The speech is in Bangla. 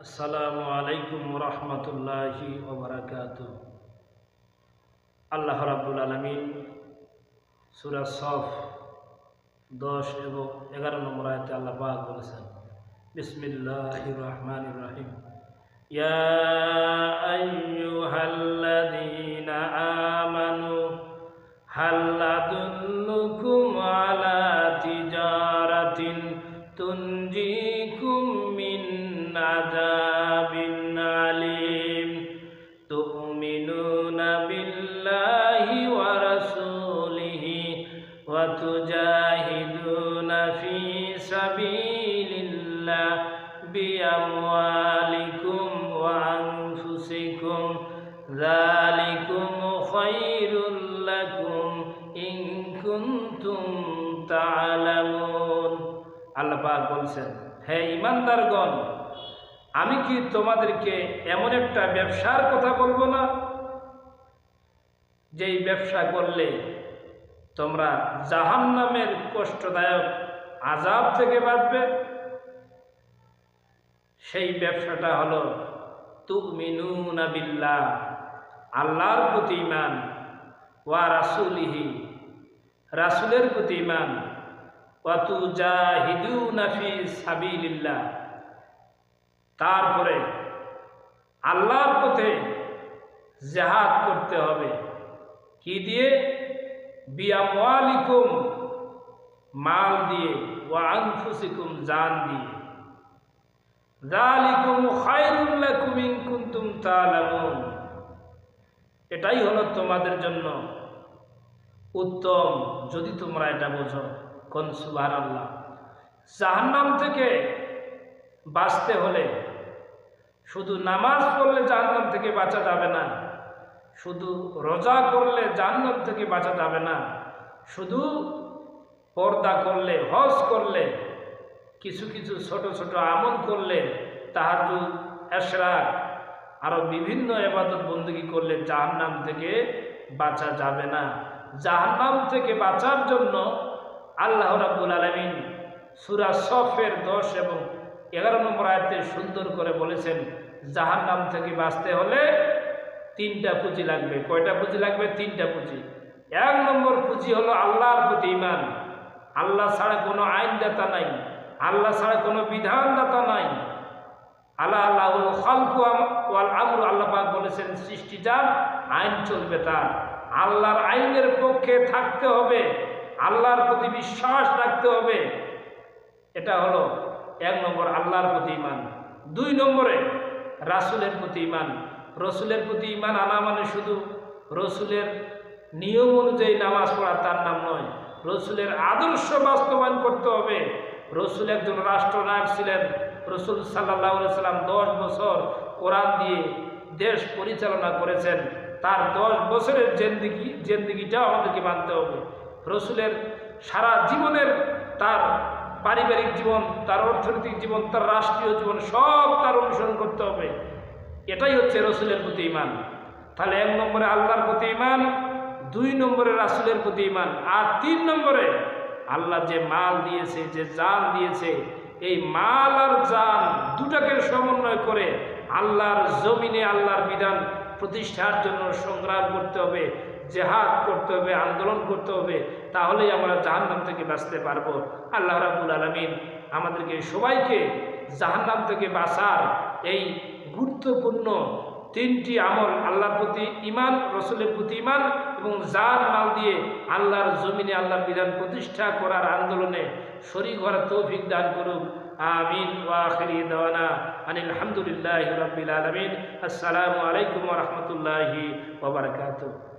আসসালামু আলাইকুম রহমতুল্লাহি ওবরাকাত আল্লাহ রাব্বুল আলমিন সুরা সফ দশ এবং এগারো নম্বর আয়তে আল্লাহ পাক বলেছেন বিসমিল্লাহ রহমান রহিম يا أيها الذين آمنوا هل أدلكم على تجارة تنجيكم سبيل الله بأموالكم وأنفسكم ذلكم خير لكم إن كنتم تعلمون আল্লাহ পাক বলছেন হে ইমানদারগণ আমি কি তোমাদেরকে এমন একটা ব্যবসার কথা বলবো না যেই ব্যবসা করলে তোমরা জাহান্নামের কষ্টদায়ক আজাব থেকে বাঁচবে। সেই ব্যবসাটা হলো তুমিনুনা বিল্লাহ, আল্লাহর প্রতি ইমান ওয়া রাসুলিহি, রাসুলের প্রতি ইমান ওয়াতু জাহিদুনা ফি সাবিলিল্লাহ, তারপরে আল্লাহর পথে জেহাদ করতে হবে। কি দিয়ে? বিয়ামালিকুম মাল দিয়ে। ওয়া আনফুসিকুম জান দিয়ে যালিকুম খায়রুল লাকুম ইন কুনতুম তা'লামুন। এটাই হলো তোমাদের জন্য উত্তম, যদি তোমরা এটা বোঝো। কোন সুবহানাল্লাহ। জাহান্নাম থেকে বাঁচতে হলে শুধু নামাজ পড়লে জাহান্নাম থেকে বাঁচা যাবে না। শুধু রোজা করলে জাহান্নাম থেকে বাঁচা যাবে না। শুধু পর্দা করলে, হজ করলে, কিছু কিছু ছোট ছোট আমল করলে, তাহাজুদ, এশরাক আরও বিভিন্ন এবাদত বন্দুকি করলে জাহান্নাম থেকে বাঁচা যাবে না। জাহান্নাম থেকে বাঁচার জন্য আল্লাহ রাব্বুল আলমিন সুরা সফের দশ এবং এগারো নম্বর আয়তে সুন্দর করে বলেছেন, জাহান্নাম থেকে বাঁচতে হলে তিনটা পুঁজি লাগবে। কয়টা পুঁজি লাগবে? তিনটা পুঁজি। এক নম্বর পুঁজি হলো আল্লাহর প্রতি ইমান আল্লাহ ছাড়া কোনো আইনদাতা নাই। আল্লাহ ছাড়া কোনো বিধানদাতা নাই। আল্লাহ আল্লাহ খালকু আমরু, আল্লাহ বলেছেন, সৃষ্টি যার, আইন চলবে তার। আল্লাহর আইনের পক্ষে থাকতে হবে। আল্লাহর প্রতি বিশ্বাস রাখতে হবে। এটা হলো এক নম্বর আল্লাহর প্রতি ইমান দুই নম্বরে রাসুলের প্রতি ইমান রসুলের প্রতি ইমান আনা মানে শুধু রসুলের নিয়ম অনুযায়ী নামাজ পড়া তার নাম নয়। রসুলের আদর্শ বাস্তবায়ন করতে হবে। রসুল একজন রাষ্ট্রনায়ক ছিলেন। রসুল সাল্লাহ সাল্লাম দশ বছর কোরআন দিয়ে দেশ পরিচালনা করেছেন। তার দশ বছরের জেন্দিগি, জেন্দিগিটাও আমাদেরকে মানতে হবে। রসুলের সারা জীবনের তার পারিবারিক জীবন, তার অর্থনৈতিক জীবন, তার রাষ্ট্রীয় জীবন সব তার অনুসরণ করতে হবে। এটাই হচ্ছে রসুলের প্রতি ইমান তাহলে এক নম্বরে আল্লাহর প্রতি ইমান দুই নম্বরে রাসুলের প্রতি ইমান আর তিন নম্বরে আল্লাহ যে মাল দিয়েছে, যে জান দিয়েছে, এই মাল আর জান দুটাকে সমন্বয় করে আল্লাহর জমিনে আল্লাহর বিধান প্রতিষ্ঠার জন্য সংগ্রাম করতে হবে, জেহাদ করতে হবে, আন্দোলন করতে হবে, তাহলেই আমরা জাহান্নাম থেকে বাঁচতে পারব। আল্লাহ রাবুল আলমিন আমাদেরকে সবাইকে জাহান্নাম থেকে বাঁচার এই গুরুত্বপূর্ণ তিনটি আমল আল্লাহর প্রতি ইমান রসুলের প্রতি ইমান এবং জান মাল দিয়ে আল্লাহর জমিনে আল্লাহর বিধান প্রতিষ্ঠা করার আন্দোলনে শরীর ঘর তৌফিক দান করুক। আমিন। ওয়াখিরি দাওয়ানা। আনিল হামদুলিল্লাহ রবিল আলমিন। আসসালামু আলাইকুম রহমতুল্লাহি ওবরকাতুহ